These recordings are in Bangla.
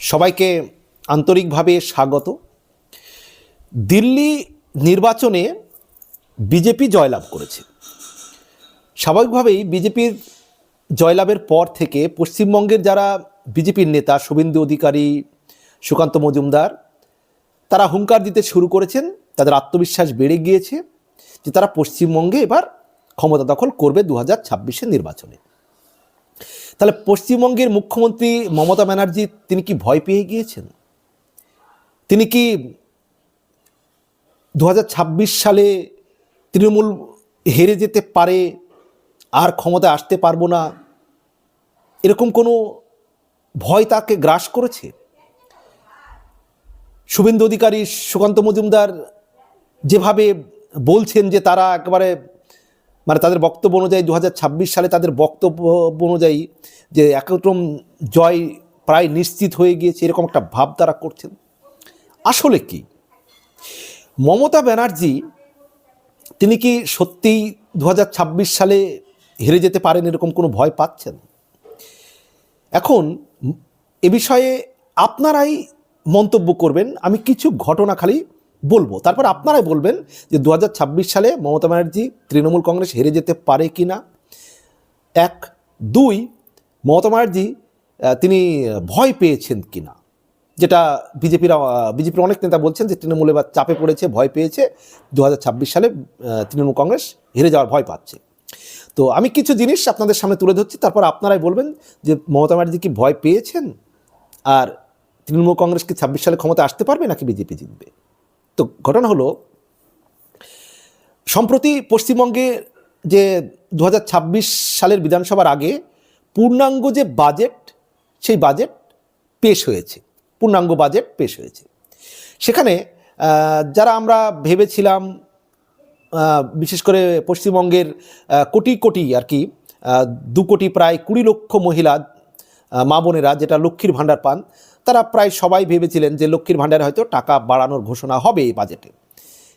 সবাইকে আন্তরিকভাবে স্বাগত। দিল্লি নির্বাচনে বিজেপি জয়লাভ করেছে। স্বাভাবিকভাবেই বিজেপির জয়লাভের পর থেকে পশ্চিমবঙ্গের যারা বিজেপির নেতা শুভেন্দু অধিকারী, সুকান্ত মজুমদার, তারা হুঙ্কার দিতে শুরু করেছেন। তাদের আত্মবিশ্বাস বেড়ে গিয়েছে যে তারা পশ্চিমবঙ্গে এবার ক্ষমতা দখল করবে দু হাজার নির্বাচনে। তাহলে পশ্চিমবঙ্গের মুখ্যমন্ত্রী মমতা ব্যানার্জি, তিনি কি ভয় পেয়ে গিয়েছেন? তিনি কি দু হাজার ছাব্বিশ সালে তৃণমূল হেরে যেতে পারে, আর ক্ষমতায় আসতে পারব না? এরকম কোনো ভয় তাকে গ্রাস করেছে? শুভেন্দু অধিকারী, সুকান্ত মজুমদার যেভাবে বলছেন যে তারা একেবারে মানে তাদের বক্তব্য অনুযায়ী দু হাজার ছাব্বিশ সালে তাদের বক্তব্য অনুযায়ী যে একরকম জয় প্রায় নিশ্চিত হয়ে গিয়েছে, এরকম একটা ভাব তারা করছেন। আসলে কি? মমতা ব্যানার্জি, তিনি কি সত্যিই দু হাজার ছাব্বিশ সালে হেরে যেতে পারেন এরকম কোনো ভয় পাচ্ছেন? এখন এ বিষয়ে আপনারাই মন্তব্য করবেন। আমি কিছু ঘটনা খালি বলব। তারপর আপনারাই বলবেন যে দু হাজার ছাব্বিশ সালে মমতা ব্যানার্জি তৃণমূল কংগ্রেস হেরে যেতে পারে কি না। এক। দুই, মমতা ব্যানার্জি তিনি ভয় পেয়েছেন কি না। যেটা বিজেপির বিজেপির অনেক নেতা বলছেন যে তৃণমূল এবার চাপে পড়েছে, ভয় পেয়েছে, দু হাজার ছাব্বিশ সালে তৃণমূল কংগ্রেস হেরে যাওয়ার ভয় পাচ্ছে। তো আমি কিছু জিনিস আপনাদের সামনে তুলে ধরছি, তারপর আপনারাই বলবেন যে মমতা ব্যানার্জি কি ভয় পেয়েছেন? আর তৃণমূল কংগ্রেস কি ছাব্বিশ সালে ক্ষমতা আসতে পারবে নাকি বিজেপি জিতবে? তো ঘটনা হলো, সম্প্রতি পশ্চিমবঙ্গে যে দু হাজার ছাব্বিশ সালের বিধানসভার আগে পূর্ণাঙ্গ যে বাজেট, সেই বাজেট পেশ হয়েছে, পূর্ণাঙ্গ বাজেট পেশ হয়েছে। সেখানে যারা আমরা ভেবেছিলাম বিশেষ করে পশ্চিমবঙ্গের কোটি কোটি আর কি দু কোটি প্রায় কুড়ি লক্ষ মহিলা মা বোনেরা, যেটা লক্ষ্মীর ভাণ্ডার পান, তারা প্রায় সবাই ভেবেছিলেন যে লক্ষ্মীর ভাণ্ডারে হয়তো টাকা বাড়ানোর ঘোষণা হবে এই বাজেটে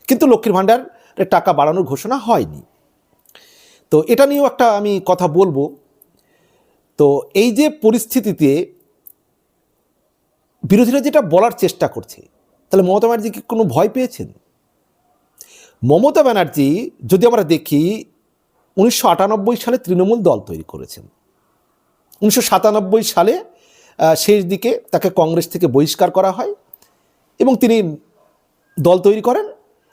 কিন্তু লক্ষ্মীর ভাণ্ডারের টাকা বাড়ানোর ঘোষণা হয়নি। তো এটা নিয়েও একটা আমি কথা বলব। তো এই যে পরিস্থিতিতে বিরোধীরা যেটা বলার চেষ্টা করছে, তাহলে মমতা ব্যানার্জি কি কোনো ভয় পেয়েছেন? মমতা ব্যানার্জি, যদি আমরা দেখি, উনিশশো আটানব্বই সালে তৃণমূল দল তৈরি করেছেন। উনিশশো সাতানব্বই সালে শেষ দিকে তাকে কংগ্রেস থেকে বহিষ্কার করা হয় এবং তিনি দল তৈরি করেন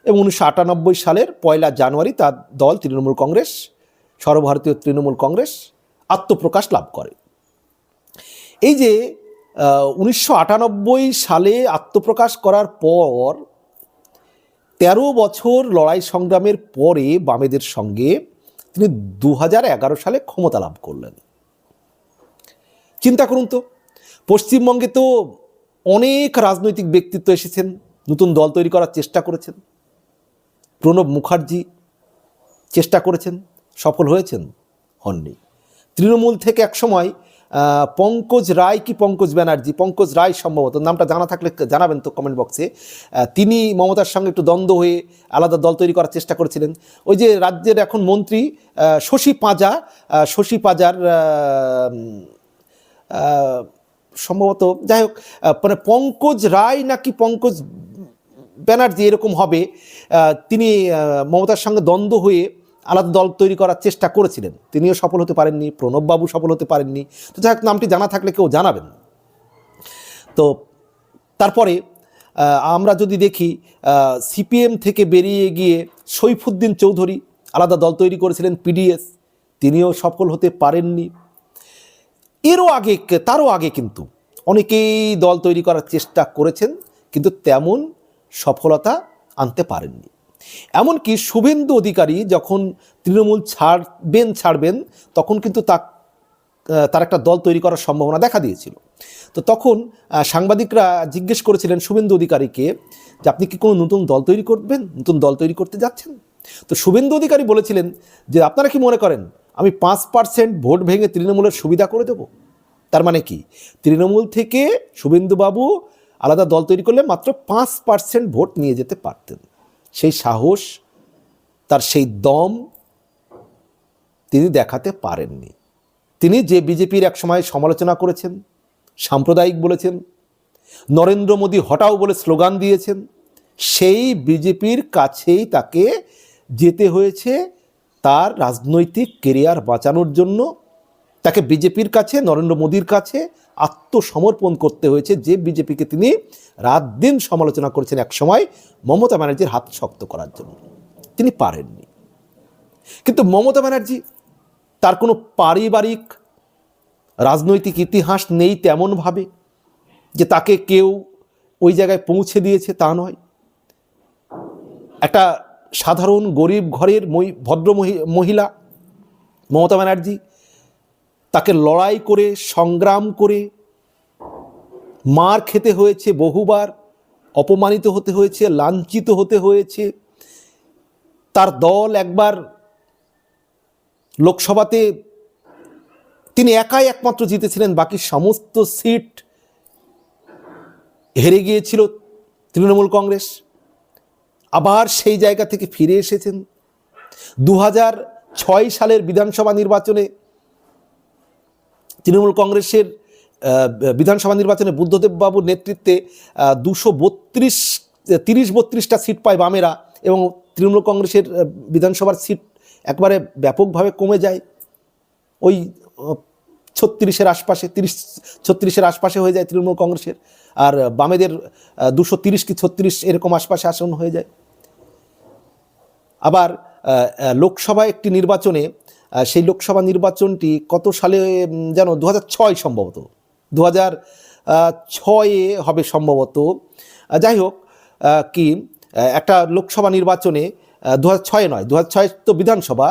এবং উনিশশো আটানব্বই সালের পয়লা জানুয়ারি তার দল তৃণমূল কংগ্রেস, সর্বভারতীয় তৃণমূল কংগ্রেস আত্মপ্রকাশ লাভ করে। এই যে উনিশশো আটানব্বই সালে আত্মপ্রকাশ করার পর তেরো বছর লড়াই সংগ্রামের পরে বামেদের সঙ্গে তিনি দু সালে ক্ষমতা লাভ করলেন। চিন্তা করুন তো। পশ্চিমবঙ্গে তো অনেক রাজনৈতিক ব্যক্তিত্ব এসেছেন, নতুন দল তৈরি করার চেষ্টা করেছেন। প্রণব মুখার্জি চেষ্টা করেছেন, সফল হয়েছেন, হননি। তৃণমূল থেকে একসময় পঙ্কজ রায় কি পঙ্কজ ব্যানার্জি? পঙ্কজ রায় সম্ভবত, নামটা জানা থাকলে জানাবেন তো কমেন্ট বক্সে তিনি মমতার সঙ্গে একটু দ্বন্দ্ব হয়ে আলাদা দল তৈরি করার চেষ্টা করেছিলেন। ওই যে রাজ্যের এখন মন্ত্রী শশী পাঁজা শশী পাঁজার সম্ভবত, যাই হোক মানে পঙ্কজ রায় নাকি পঙ্কজ ব্যানার্জি এরকম হবে তিনি মমতার সঙ্গে দ্বন্দ্ব হয়ে আলাদা দল তৈরি করার চেষ্টা করেছিলেন। তিনিও সফল হতে পারেননি, প্রণববাবু সফল হতে পারেননি। তো যাই হোক, নামটি জানা থাকলে কেউ জানাবেন। তো তারপরে আমরা যদি দেখি সিপিএম থেকে বেরিয়ে গিয়ে সৈফুদ্দিন চৌধুরী আলাদা দল তৈরি করেছিলেন, পিডিএস। তিনিও সফল হতে পারেননি। এরও আগে তারও আগে কিন্তু অনেকেই দল তৈরি করার চেষ্টা করেছেন, কিন্তু তেমন সফলতা আনতে পারেননি। এমনকি শুভেন্দু অধিকারী যখন তৃণমূল ছাড়বেন ছাড়বেন, তখন কিন্তু তা তার একটা দল তৈরি করার সম্ভাবনা দেখা দিয়েছিল। তো তখন সাংবাদিকরা জিজ্ঞেস করেছিলেন শুভেন্দু অধিকারীকে যে আপনি কি কোনো নতুন দল তৈরি করবেন, নতুন দল তৈরি করতে যাচ্ছেন? তো শুভেন্দু অধিকারী বলেছিলেন যে, আপনারা কি মনে করেন আমি পাঁচ পার্সেন্ট ভোট ভেঙে তৃণমূলের সুবিধা করে দেবো। তার মানে কি? তৃণমূল থেকে শুভেন্দুবাবু আলাদা দল তৈরি করলে মাত্র পাঁচ পার্সেন্ট ভোট নিয়ে যেতে পারতেন। সেই সাহস, তার সেই দম তিনি দেখাতে পারেননি। তিনি যে বিজেপির একসময় সমালোচনা করেছেন, সাম্প্রদায়িক বলেছেন, নরেন্দ্র মোদী হটাও বলে স্লোগান দিয়েছেন, সেই বিজেপির কাছেই তাকে যেতে হয়েছে তার রাজনৈতিক কেরিয়ার বাঁচানোর জন্য তাকে বিজেপির কাছে, নরেন্দ্র মোদীর কাছে আত্মসমর্পণ করতে হয়েছে। যে বিজেপিকে তিনি রাত দিন সমালোচনা করেছেন একসময় মমতা ব্যানার্জির হাত শক্ত করার জন্য। তিনি পারেননি। কিন্তু মমতা ব্যানার্জি তার কোনো পারিবারিক, রাজনৈতিক ইতিহাস নেই তেমনভাবে যে তাকে কেউ ওই জায়গায় পৌঁছে দিয়েছে তা নয়। একটা সাধারণ গরিব ঘরের ভদ্র মহিলা মমতা ব্যানার্জি তাকে লড়াই করে, সংগ্রাম করে মার খেতে হয়েছে বহুবার, অপমানিত হতে হয়েছে, লাঞ্ছিত হতে হয়েছে। তার দল একবার লোকসভাতে তিনি একাই একমাত্র জিতেছিলেন, বাকি সমস্ত সিট হেরে গিয়েছিল তৃণমূল কংগ্রেস। আবার সেই জায়গা থেকে ফিরে এসেছেন। দু ছয় সালের বিধানসভা নির্বাচনে তৃণমূল কংগ্রেসের বিধানসভা নির্বাচনে বুদ্ধদেব বাবুর নেতৃত্বে দুশো বত্রিশ, তিরিশ বত্রিশটা সিট পায় বামেরা এবং তৃণমূল কংগ্রেসের বিধানসভার সিট একবারে ব্যাপকভাবে কমে যায়। ওই ছত্রিশের আশপাশে, তিরিশ, ছত্রিশের আশপাশে হয়ে যায় তৃণমূল কংগ্রেসের। আর বামেদের দুশো তিরিশ কি ছত্রিশ এরকম আশপাশে আসন হয়ে যায়। আবার লোকসভা একটি নির্বাচনে সেই লোকসভা নির্বাচনটি কত সালে যেন দু ছয় সম্ভবত। দু হাজার ছয়ে হবে সম্ভবত। যাই হোক কি একটা লোকসভা নির্বাচনে দু হাজার ছয়ে নয় দু ছয় তো বিধানসভা।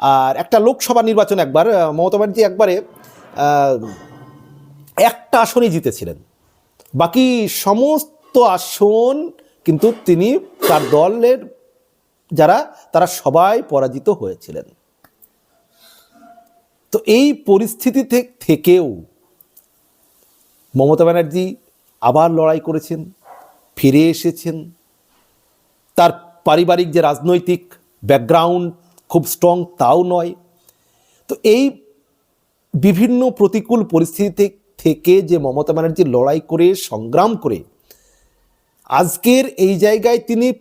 আর একটা লোকসভা নির্বাচন একবার মমতা ব্যানার্জি একবারে একটা আসনই জিতেছিলেন। বাকি সমস্ত আসন কিন্তু তিনি তার দলের যারা, তারা সবাই পরাজিত হয়েছিলেন। তো এই পরিস্থিতি থেকেও মমতা ব্যানার্জি আবার লড়াই করেছেন, ফিরে এসেছেন। তার পারিবারিক যে রাজনৈতিক ব্যাকগ্রাউন্ড খুব স্ট্রং তাও নয়। তো এই বিভিন্ন প্রতিকূল পরিস্থিতি থেকে যে মমতা ব্যানার্জি লড়াই করে, সংগ্রাম করে, আজকের এই জায়গায় তিনি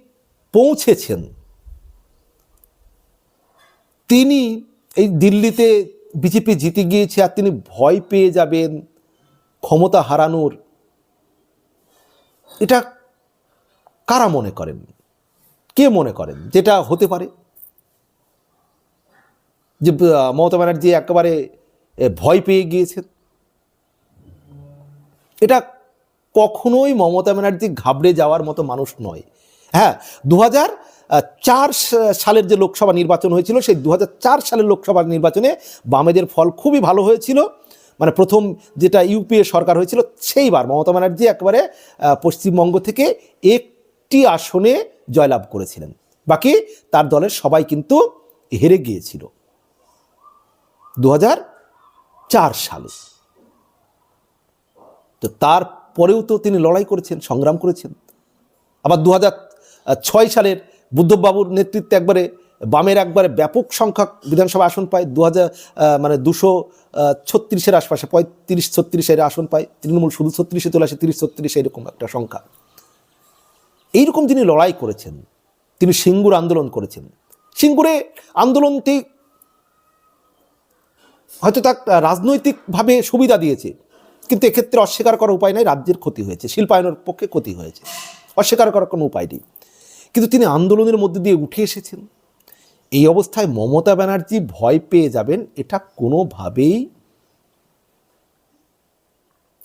পৌঁছেছেন। তিনি এই দিল্লিতে বিজেপি জিতে গিয়েছে আর তিনি ভয় পেয়ে যাবেন ক্ষমতা হারানোর। এটা কারা মনে করেন? কে মনে করেন? যেটা হতে পারে? যে মমতা ব্যানার্জি একেবারে ভয় পেয়ে গিয়েছেন। এটা কখনোই মমতা ব্যানার্জি ঘাবড়ে যাওয়ার মতো মানুষ নয়। হ্যাঁ দু হাজার চার সালের যে লোকসভা নির্বাচন হয়েছিল, সেই দু সালের লোকসভা নির্বাচনে বামেদের ফল খুবই ভালো হয়েছিল। মানে প্রথম যেটা ইউপিএ সরকার হয়েছিল, সেইবার মমতা ব্যানার্জি একবারে পশ্চিমবঙ্গ থেকে একটি আসনে জয়লাভ করেছিলেন। বাকি তার দলের সবাই কিন্তু হেরে গিয়েছিল। দু চার সালে। তো তারপরেও তো তিনি লড়াই করেছেন, সংগ্রাম করেছেন। আবার দু ছয় সালের বুদ্ধবাবুর নেতৃত্বে একবারে, বামের একবারে ব্যাপক সংখ্যক বিধানসভা আসন পায় দু হাজার মানে দুশো ছত্রিশের আশপাশে, পঁয়ত্রিশ, ছত্রিশের আসন পায়, তৃণমূল শুধু ছত্রিশে চলে আসে, তিরিশ, ছত্রিশ এরকম একটা সংখ্যা। এইরকম তিনি লড়াই করেছেন, তিনি সিঙ্গুর আন্দোলন করেছেন, সিঙ্গুরে আন্দোলনটি হয়তো তার রাজনৈতিকভাবে সুবিধা দিয়েছে, কিন্তু এক্ষেত্রে অস্বীকার করার উপায় নাই, রাজ্যের ক্ষতি হয়েছে, শিল্পায়নের পক্ষে ক্ষতি হয়েছে, অস্বীকার করার কোনো উপায় নেই। কিন্তু তিনি আন্দোলনের মধ্যে দিয়ে উঠে এসেছেন। এই অবস্থায় মমতা ব্যানার্জি ভয় পেয়ে যাবেন, এটা কোনোভাবেই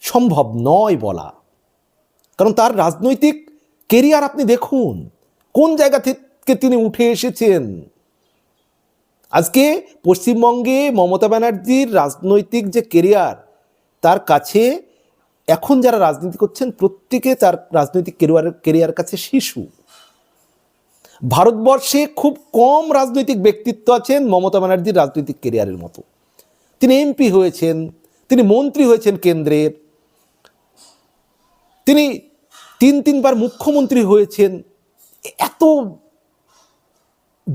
সম্ভব নয় বলা। কারণ তার রাজনৈতিক কেরিয়ার আপনি দেখুন, কোন জায়গা থেকে তিনি উঠে এসেছেন? আজকে পশ্চিমবঙ্গে মমতা ব্যানার্জির রাজনৈতিক যে কেরিয়ার, তার কাছে এখন যারা রাজনীতি করছেন, প্রত্যেকে তার রাজনৈতিক কেরিয়ার কেরিয়ার কাছে শিশু। ভারতবর্ষে খুব কম রাজনৈতিক ব্যক্তিত্ব আছেন মমতা ব্যানার্জির রাজনৈতিক কেরিয়ারের মতো। তিনি এমপি হয়েছেন, তিনি মন্ত্রী হয়েছেন কেন্দ্রের তিনি তিন, তিনবার মুখ্যমন্ত্রী হয়েছেন। এত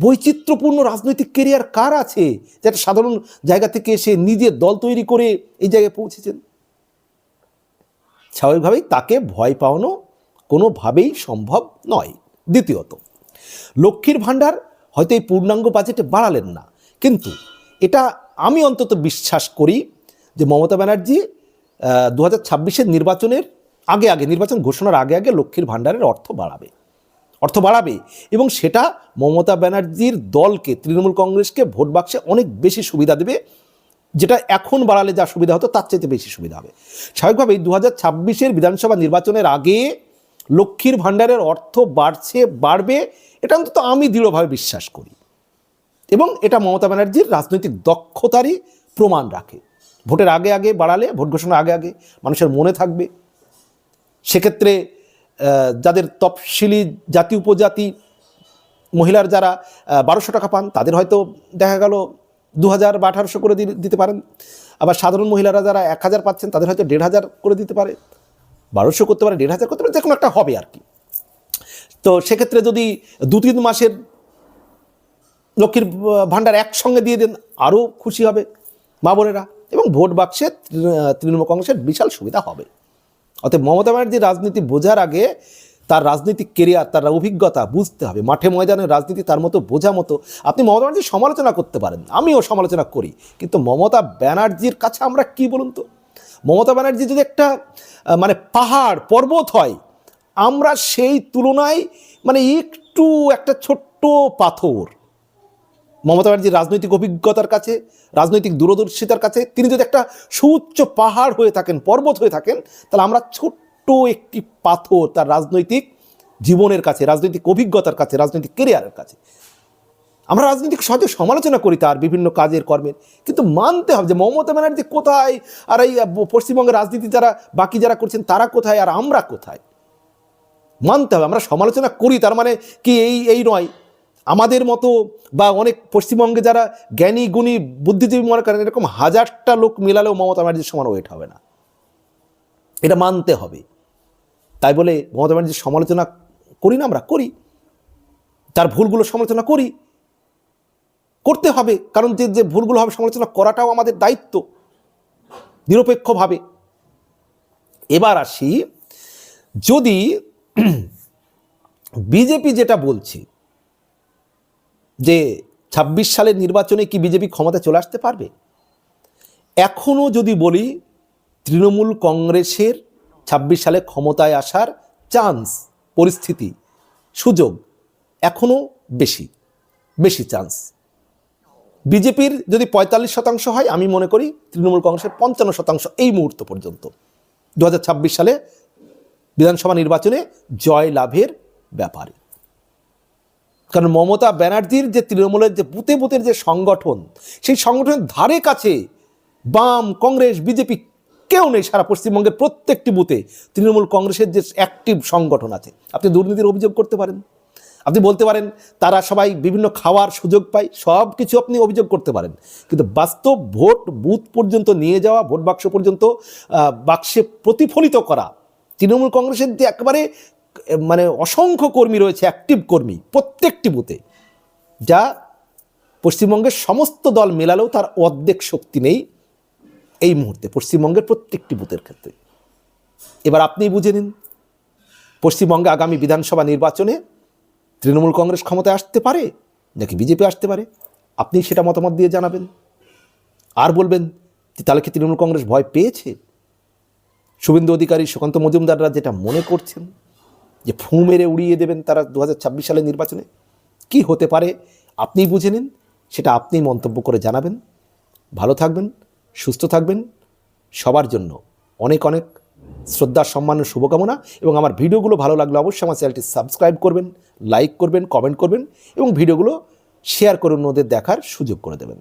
বৈচিত্র্যপূর্ণ রাজনৈতিক কেরিয়ার কার আছে যেটা সাধারণ জায়গা থেকে এসে নিজের দল তৈরি করে এই জায়গায় পৌঁছেছেন? স্বাভাবিকভাবেই তাকে ভয় পাওয়ানো কোনোভাবেই সম্ভব নয়। দ্বিতীয়ত লক্ষ্মীর ভাণ্ডার হয়তো এই পূর্ণাঙ্গ বাজেটে বাড়ালেন না। কিন্তু এটা আমি অন্তত বিশ্বাস করি যে মমতা ব্যানার্জি দু হাজার নির্বাচনের আগে আগে, নির্বাচন ঘোষণার আগে আগে লক্ষ্মীর ভাণ্ডারের অর্থ বাড়াবে। অর্থ বাড়াবে এবং সেটা মমতা ব্যানার্জির দলকে, তৃণমূল কংগ্রেসকে ভোট বাক্সে অনেক বেশি সুবিধা দেবে। যেটা এখন বাড়ালে যা সুবিধা হতো, তার চাইতে বেশি সুবিধা হবে। স্বাভাবিকভাবেই দু হাজার বিধানসভা নির্বাচনের আগে লক্ষ্মীর ভাণ্ডারের অর্থ বাড়ছে, বাড়বে এটা অন্তত আমি দৃঢ়ভাবে বিশ্বাস করি। এবং এটা মমতা ব্যানার্জির রাজনৈতিক দক্ষতারই প্রমাণ রাখে। ভোটের আগে আগে বাড়ালে, ভোট ঘোষণার আগে আগে মানুষের মনে থাকবে। সেক্ষেত্রে যাদের তফসিলি জাতি, উপজাতি মহিলার যারা বারোশো টাকা পান, তাদের হয়তো দেখা গেল দু হাজার বা আঠারোশো করে দিতে পারেন। আবার সাধারণ মহিলারা যারা এক হাজার পাচ্ছেন, তাদের হয়তো দেড় হাজার করে দিতে পারে। বারোশো করতে পারে, দেড় হাজার করতে পারে যে কোনো একটা হবে আর কি। তো সেক্ষেত্রে যদি দু তিন মাসের লক্ষ্মীর ভাণ্ডার একসঙ্গে দিয়ে দেন, আরও খুশি হবে মা বোনেরা। এবং ভোট বাক্সে তৃণমূল কংগ্রেসের বিশাল সুবিধা হবে। অতএব মমতা ব্যানার্জির রাজনীতি বোঝার আগে তার রাজনৈতিক কেরিয়ার, তার অভিজ্ঞতা বুঝতে হবে। মাঠে ময়দানে রাজনীতি তার মতো বোঝা মতো আপনি মমতা ব্যানার্জির সমালোচনা করতে পারেন, আমিও সমালোচনা করি। কিন্তু মমতা ব্যানার্জির কাছে আমরা কি বলুন তো? মমতা ব্যানার্জি যদি একটা মানে পাহাড়, পর্বত হয় আমরা সেই তুলনায় মানে একটু একটা ছোট্ট পাথর। মমতা ব্যানার্জির রাজনৈতিক অভিজ্ঞতার কাছে, রাজনৈতিক দূরদর্শিতার কাছে, তিনি যদি একটা সুউচ্চ পাহাড় হয়ে থাকেন, পর্বত হয়ে থাকেন, তাহলে আমরা ছোট্ট একটি পাথর তার রাজনৈতিক জীবনের কাছে, রাজনৈতিক অভিজ্ঞতার কাছে, রাজনৈতিক কেরিয়ারের কাছে। আমরা রাজনৈতিক সহজে সমালোচনা করি তার বিভিন্ন কাজের কর্মের, কিন্তু মানতে হবে যে মমতা ব্যানার্জি কোথায়, আর এই পশ্চিমবঙ্গের রাজনীতি যারা বাকি যারা করছেন, তারা কোথায়, আর আমরা কোথায়? মানতে হবে, আমরা সমালোচনা করি, তার মানে কি এই এই নয়। আমাদের মতো বা অনেক পশ্চিমবঙ্গে যারা জ্ঞানী, গুণী, বুদ্ধিজীবী মনে করেন, এরকম হাজারটা লোক মিলালেও মমতা ব্যানার্জির সমান ওয়েট হবে না। এটা মানতে হবে। তাই বলে মমতা ব্যানার্জির সমালোচনা করি না, আমরা করি। তার ভুলগুলো সমালোচনা করি। করতে হবে, কারণ যে যে ভুলগুলো হবে, সমালোচনা করাটাও আমাদের দায়িত্ব। নিরপেক্ষভাবে। এবার আসি, যদি বিজেপি যেটা বলছে, যে ছাব্বিশ সালের নির্বাচনে কি বিজেপি ক্ষমতা চলে আসতে পারবে? এখনও যদি বলি, তৃণমূল কংগ্রেসের ছাব্বিশ সালে ক্ষমতায় আসার চান্স, পরিস্থিতি, সুযোগ এখনও বেশি বেশি চান্স। বিজেপির যদি পঁয়তাল্লিশ শতাংশ হয়, আমি মনে করি তৃণমূল কংগ্রেসের পঞ্চান্ন শতাংশ এই মুহূর্ত পর্যন্ত। দু হাজার ছাব্বিশ সালে বিধানসভা নির্বাচনে জয় লাভের ব্যাপারে। কারণ মমতা ব্যানার্জির যে তৃণমূলের যে বুতে বুতের যে সংগঠন, সেই সংগঠনের ধারে কাছে বাম, কংগ্রেস, বিজেপি কেউ নেই সারা পশ্চিমবঙ্গের প্রত্যেকটি বুথে তৃণমূল কংগ্রেসের যে অ্যাক্টিভ সংগঠন আছে। আপনি দুর্নীতির অভিযোগ করতে পারেন। আপনি বলতে পারেন, তারা সবাই বিভিন্ন খাওয়ার সুযোগ পায়, সব কিছু আপনি অভিযোগ করতে পারেন। কিন্তু বাস্তব ভোট, বুথ পর্যন্ত নিয়ে যাওয়া, ভোট বাক্স পর্যন্ত বাক্সে প্রতিফলিত করা তৃণমূল কংগ্রেসের একেবারে মানে অসংখ্য কর্মী রয়েছে অ্যাক্টিভ কর্মী, প্রত্যেকটি বুথে, যা পশ্চিমবঙ্গের সমস্ত দল মেলালেও তার অর্ধেক শক্তি নেই এই মুহূর্তে, পশ্চিমবঙ্গের প্রত্যেকটি বুথের ক্ষেত্রে। এবার আপনিই বুঝে নিন, পশ্চিমবঙ্গে আগামী বিধানসভা নির্বাচনে তৃণমূল কংগ্রেস ক্ষমতায় আসতে পারে নাকি বিজেপি আসতে পারে? আপনি সেটা মতামত দিয়ে জানাবেন। আর বলবেন তাহলে কি তৃণমূল কংগ্রেস ভয় পেয়েছে? শুভেন্দু অধিকারী সুকান্ত মজুমদাররা যেটা মনে করছেন, যে ফু মেরে উড়িয়ে দেবেন তারা দু সালের নির্বাচনে, কি হতে পারে আপনিই বুঝে নিন, সেটা আপনিই মন্তব্য করে জানাবেন। ভালো থাকবেন, সুস্থ থাকবেন, সবার জন্য অনেক অনেক শ্রদ্ধা, সম্মান ও শুভকামনা এবং আমার ভিডিওগুলো ভালো লাগলে অবশ্যই আমার চ্যানেলটি সাবস্ক্রাইব করবেন, লাইক করবেন, কমেন্ট করবেন এবং ভিডিওগুলো শেয়ার করে অন্যদের দেখার সুযোগ করে দেবেন।